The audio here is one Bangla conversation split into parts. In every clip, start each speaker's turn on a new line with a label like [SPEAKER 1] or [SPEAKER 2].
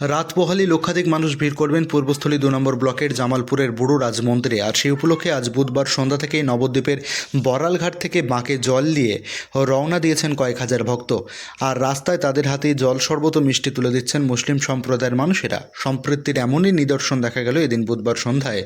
[SPEAKER 1] রাত পোহালি লক্ষাধিক মানুষ ভিড় করবেন পূর্বস্থলী দু নম্বর ব্লকের জামালপুরের বুড়ো রাজ মন্দিরে আর সেই উপলক্ষে আজ বুধবার সন্ধ্যা থেকেই নবদ্বীপের বড়ালঘাট থেকে বাঁকে জল দিয়ে রওনা দিয়েছেন কয়েক হাজার ভক্ত। আর রাস্তায় তাদের হাতেই জল শরবত ও মিষ্টি তুলে দিচ্ছেন মুসলিম সম্প্রদায়ের মানুষেরা। সম্পৃক্তির এমনই নিদর্শন দেখা গেল এদিন বুধবার সন্ধ্যায়।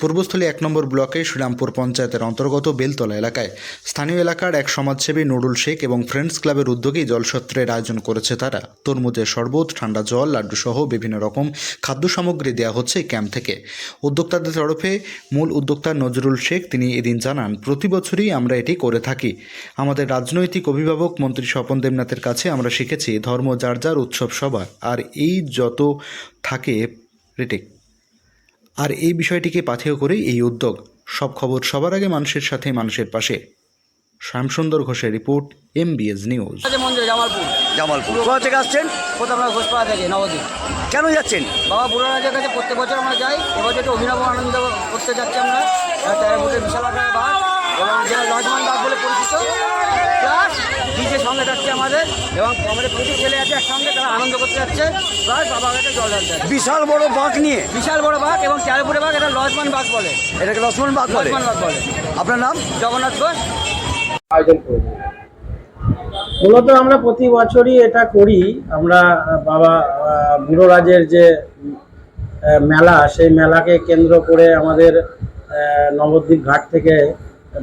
[SPEAKER 1] পূর্বস্থলী এক নম্বর ব্লকে শ্রীরামপুর পঞ্চায়েতের অন্তর্গত বেলতলা এলাকায়। স্থানীয় এলাকার এক সমাজসেবী নুরুল শেখ এবং ফ্রেন্ডস ক্লাবের উদ্যোগেই জলসত্রের আয়োজন করেছে তারা। তরমুজের শরবত, ঠান্ডা জল, লাড্ডু সহ বিভিন্ন রকম খাদ্য সামগ্রী দেওয়া হচ্ছে ক্যাম্প থেকে। উদ্যোক্তাদের তরফে মূল উদ্যোক্তা নজরুল শেখ তিনি এদিন জানান, প্রতি বছরই আমরা এটি করে থাকি। আমাদের রাজনৈতিক অভিভাবক মন্ত্রী স্বপন দেবনাথের কাছে আমরা শিখেছি ধর্ম, যার যার উৎসব সবার। আর এই যত থাকে রিটেক, আর এই বিষয়টিকে পাথেয় করেই এই উদ্যোগ। সব খবর সবার আগে মানুষের সাথে, মানুষের পাশে। শ্যামসুন্দর ঘোষের report MBS news
[SPEAKER 2] Jamalpur.
[SPEAKER 3] Jamalpur. কোথা থেকে আসছেন?
[SPEAKER 2] ঘোষপাড়া থেকে নবদ্বীপ।
[SPEAKER 3] কেন যাচ্ছেন?
[SPEAKER 2] বাবা বুড়োরাজের কাছে প্রত্যেক বছর আমরা যাই। এবছর একটু অভিনব আনন্দ করতে যাচ্ছি আমরা। এটা তেরো ফুটের বিশাল আকারের বাঘ। এবং লজমান বাঘ বলে পরিচিত প্লাস ডিজের সঙ্গে যাচ্ছে আমাদের। এবং আমাদের প্রচুর ছেলে আছে একসঙ্গে তারা আনন্দ করতে যাচ্ছে। প্লাস বাবার কাছে জল ঢালতে
[SPEAKER 3] বিশাল বড় বাঁক নিয়ে?
[SPEAKER 2] বিশাল বড় বাঘ এবং তেরো ফুটের বাঘ এটা লজমান বাঘ বলে।
[SPEAKER 3] এটাকে লক্ষ্মণ বাঘ বলে?
[SPEAKER 2] লজমান বাঘ বলে।
[SPEAKER 3] আপনার নাম?
[SPEAKER 2] জগন্নাথ ঘোষ।
[SPEAKER 4] মূলত আমরা প্রতি বছরই এটা করি। আমরা বাবা বুড়োরাজের যে মেলা, সেই মেলাকে কেন্দ্র করে আমাদের নবদ্বীপ ঘাট থেকে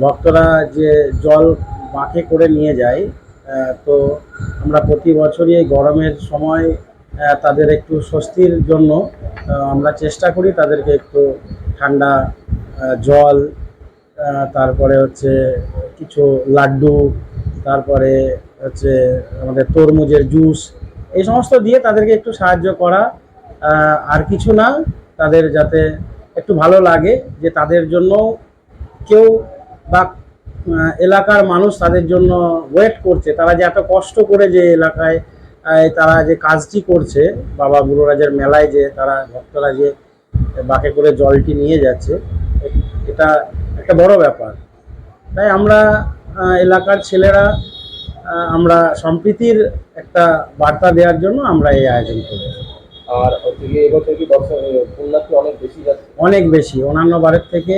[SPEAKER 4] ভক্তরা যে জল বাঁকে করে নিয়ে যায় তো আমরা প্রতি বছরই এই গরমের সময় তাদের একটু স্বস্তির জন্য আমরা চেষ্টা করি তাদেরকে একটু ঠান্ডা জল তারপরে হচ্ছে কিছু লাড্ডু, তারপরে হচ্ছে আমাদের তরমুজের জুস, এই সমস্ত দিয়ে তাদেরকে একটু সাহায্য করা আর কিছু না, তাদের যাতে একটু ভালো লাগে, যে তাদের জন্য কেউ বা এলাকার মানুষ তাদের জন্য ওয়েট করছে, তারা যে এত কষ্ট করে যে এলাকায় তারা যে কাজটি করছে, বাবা গুরুরাজের মেলায় যে তারা ভক্তরা যে বাঁকে করে জলটি নিয়ে যাচ্ছে, এটা একটা বড় ব্যাপার। তাই আমরা এলাকার ছেলেরা আমরা সম্প্রীতির একটা বার্তা দেওয়ার জন্য আমরা এই আয়োজন করি।
[SPEAKER 5] আর এবছর কি দর্শক অনেক বেশি
[SPEAKER 4] অনেক বেশি অন্যান্য বারের থেকে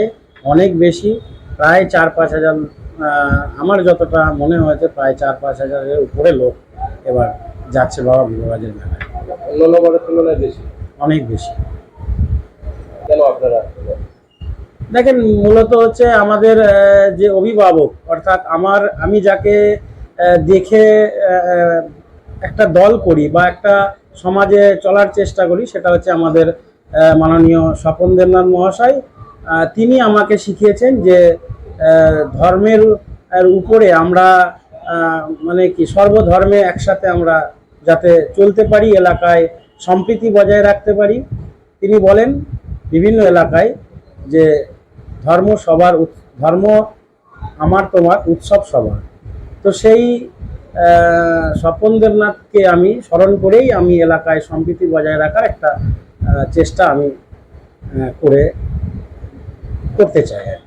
[SPEAKER 4] অনেক বেশি প্রায় চার পাঁচ হাজার আমার যতটা মনে হয়েছে প্রায় চার পাঁচ হাজারের উপরে লোক এবার যাচ্ছে বাবা বিভাগের মেলায়।
[SPEAKER 5] অন্যান্য বারের তুলনায় বেশি?
[SPEAKER 4] অনেক বেশি।
[SPEAKER 5] কেন আপনারা?
[SPEAKER 4] দেখেন, মূলত হচ্ছে আমাদের যে অভিভাবক, অর্থাৎ আমার, আমি যাকে দেখে একটা দল করি বা একটা সমাজে চলার চেষ্টা করি, সেটা হচ্ছে আমাদের মাননীয় স্বপন দেবনাথ মহাশয়। তিনি আমাকে শিখিয়েছেন যে ধর্মের উপরে আমরা মানে কি, সর্বধর্মে একসাথে আমরা যাতে চলতে পারি, এলাকায় সম্প্রীতি বজায় রাখতে পারি। তিনি বলেন বিভিন্ন এলাকায় যে ধর্ম সবার ধর্ম আমার তোমার উৎসব সবার তো সেই স্বপন দেবনাথকে আমি স্মরণ করেই আমি এলাকায় সম্প্রীতি বজায় রাখার একটা চেষ্টা আমি করে, করতে চাই আর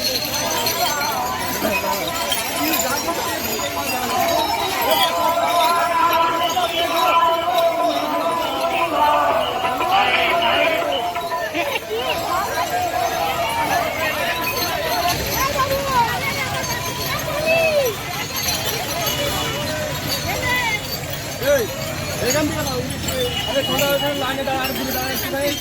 [SPEAKER 4] দাঁড়ায়